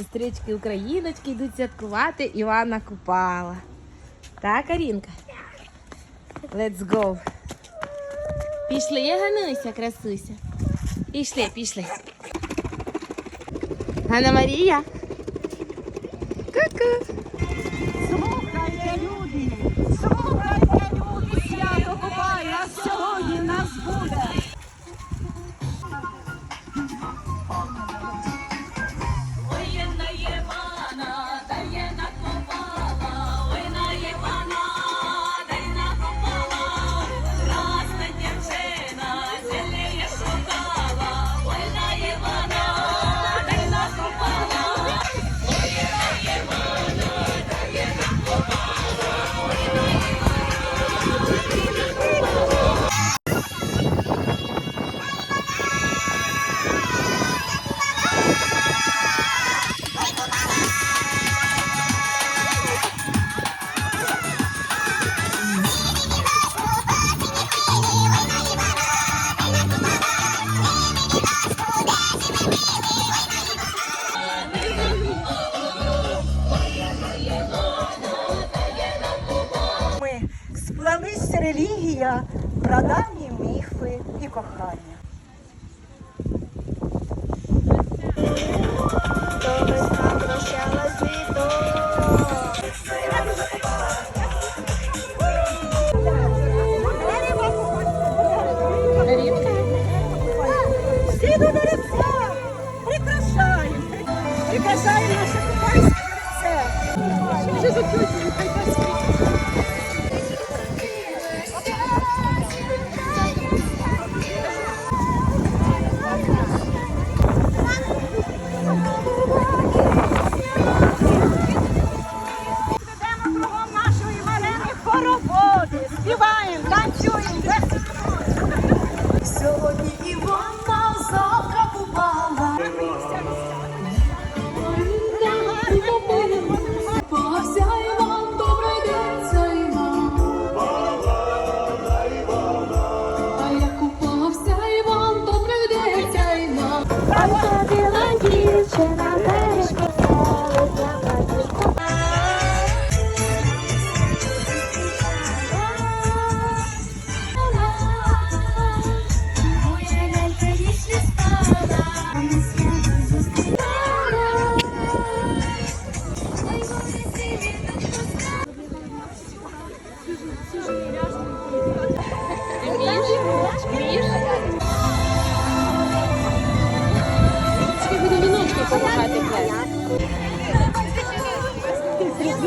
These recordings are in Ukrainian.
сестрички україночки йдуть святкувати Івана Купала. Так, Арінка? Let's go. Пішли, я Гануся, красуся. Пішли, пішли. Ганна Марія. Ку-ку. Слухайте, люди! Слухайте, люди! Свято Купая релігія, прадавні міфи і кохання.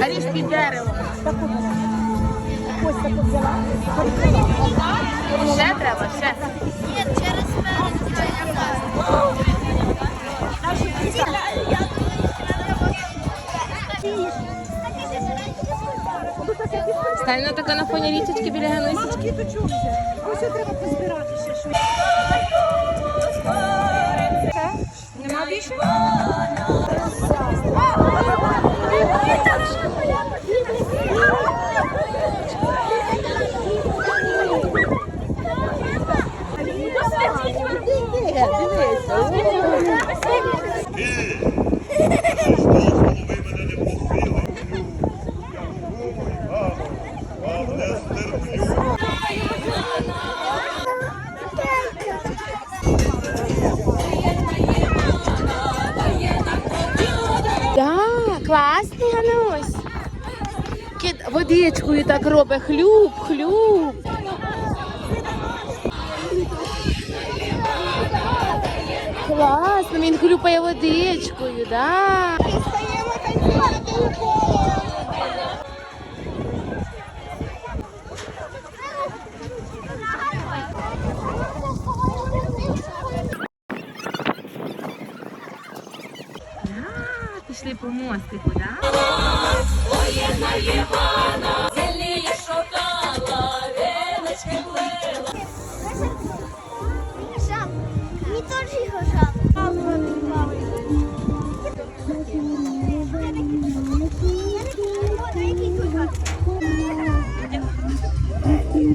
Аріш під деревом. Ще треба. Ні, через Стань на на фоні річечки біля Ганусічки. Ось треба позбирати. Нема водичкою так робить. Хлюб, хлюб. Класно, він хлюпає водичкою, да. Пішли по мостику, да?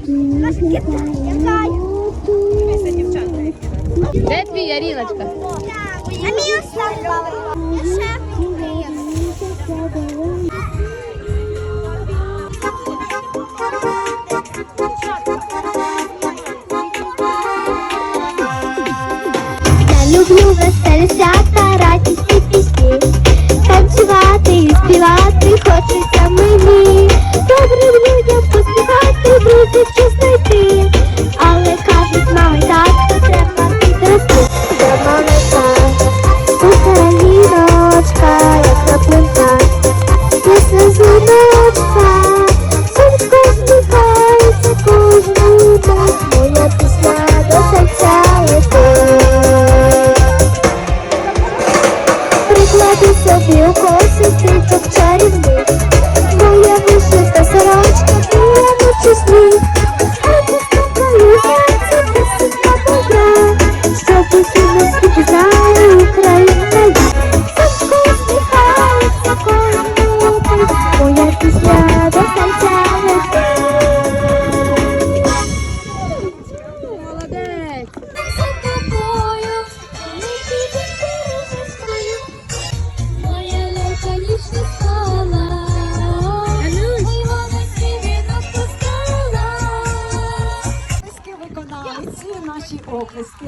Де твій яріночка? А мій. Я люблю веселися та радісні пісні. Танцювати і співати хочеться мені. Добре. es que